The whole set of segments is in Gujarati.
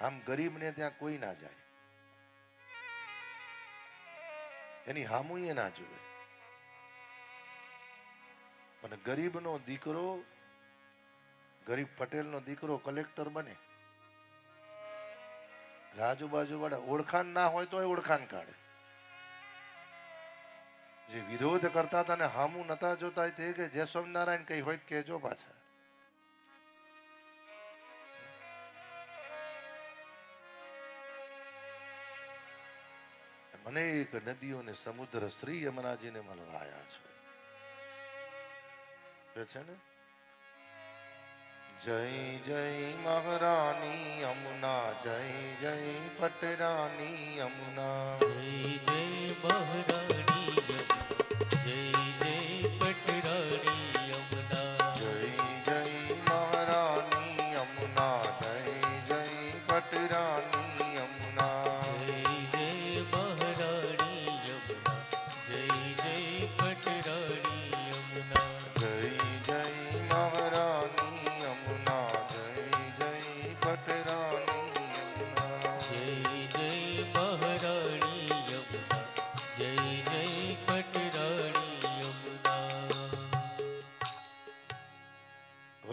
આમ ગરીબને ત્યાં કોઈ ના જાય. એની હામુએ એ ના જુએ. પણ ગરીબનો દીકરો, ગરીબ પટેલનો દીકરો કલેક્ટર બને. આજુબાજુ વાળા ઓળખાણ ના હોય તો ઓળખાણ કાઢે. જે વિરોધ કરતા હતા ને હામું નતા જોતા તે કે જય સ્વામિનારાયણ કઈ હોય કહેજો પાછા. અનેક નદીઓ ને સમુદ્ર શ્રી યમુનાજીને મળવા આવ્યા છે છે ને? જય જય મહારાણી યમુના, જય જય પટરાની યમુના. જય જય મહારાણી.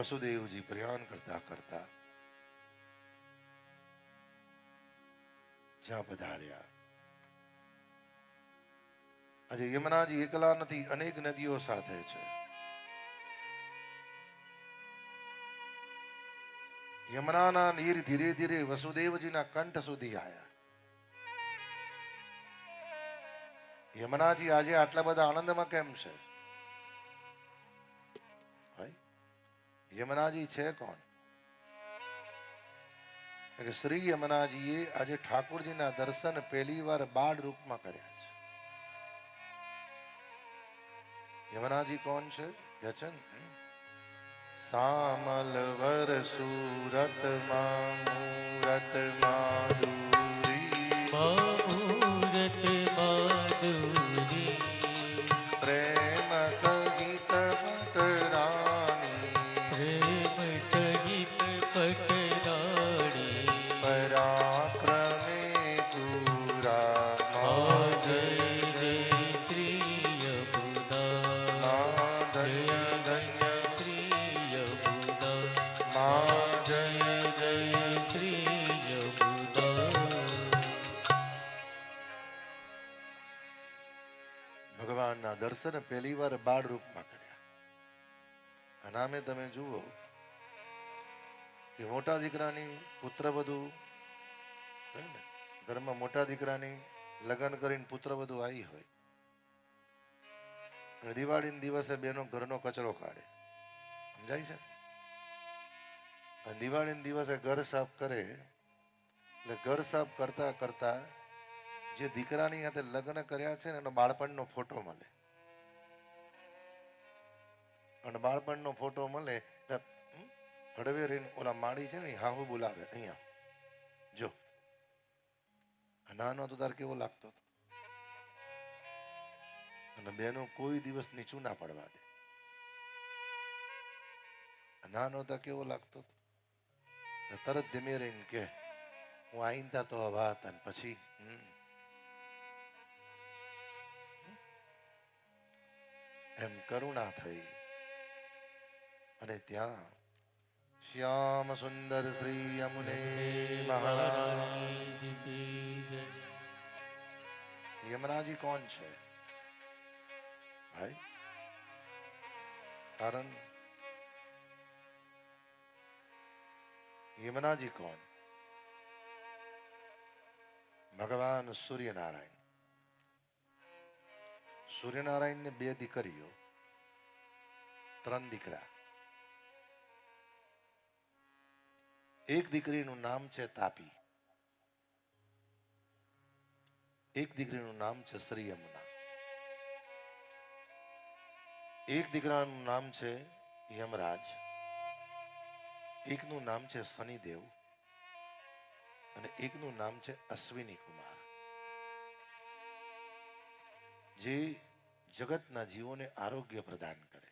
વસુદેવજી પ્રયાણ કરતા કરતા જ્યાં પધાર્યા. આજે યમુનાજી એકલા નથી, અનેક નદીઓ સાથે છે. યમુનાના નીર ધીરે ધીરે વસુદેવજીના કંઠ સુધી આવ્યા યમુનાજી આજે આટલા બધા આનંદમાં કેમ છે? યમુનાજી છે કોણ? શ્રી યમુનાજીએ આજે ઠાકોરજીના દર્શન પહેલી વાર બાળ રૂપમાં કર્યા છે. યમુનાજી કોણ છે? યચન સામલ વર સુરતમાં મૂરત માધુરી દર્શન પહેલી વાર બાળ રૂપમાં કર્યા. આમે તમે જુઓ કે મોટા દીકરાની પુત્ર વધુ ઘરમાં મોટા દીકરાની લગ્ન કરીને પુત્ર વધુ આવી હોય. અને દિવાળીના દિવસે બેનો ઘરનો કચરો કાઢે. સમજાય છે? અને દિવાળીના દિવસે ઘર સાફ કરે, એટલે ઘર સાફ કરતા કરતા જે દીકરાની સાથે લગ્ન કર્યા છે ને, એનો બાળપણનો ફોટો મળે. અને બાળપણનો ફોટો મળે હળવે રહીને ઓલા માળી છે ને હાહુ બોલાવે અહીંયા. જો. નાનો તો તાર કેવો લાગતો હતો. અને બેનો કોઈ દિવસ નીચું ના પડવા દે. નાનો તો કેવો લાગતો હતો. તરત ધીમે રહીને કે હું તાર તો હવા હતા પછી એમ કરુણા થઈ. અને ત્યાં શ્યામ સુંદર શ્રી યમુને મહારાજ યમરાજી કોણ છે ભાઈ કારણ યમનાજી કોણ ભગવાન સૂર્યનારાયણ સૂર્યનારાયણને બે દીકરીઓ, ત્રણ દીકરા. એક દીકરીનું નામ છે તાપી. એક દીકરીનું નામ છે શ્રી યમુના. એક દીકરાનું નામ છે યમરાજ. એકનું નામ છે શનિદેવ. અને એકનું નામ છે અશ્વિની કુમાર. જે જગતના જીવોને આરોગ્ય પ્રદાન કરે.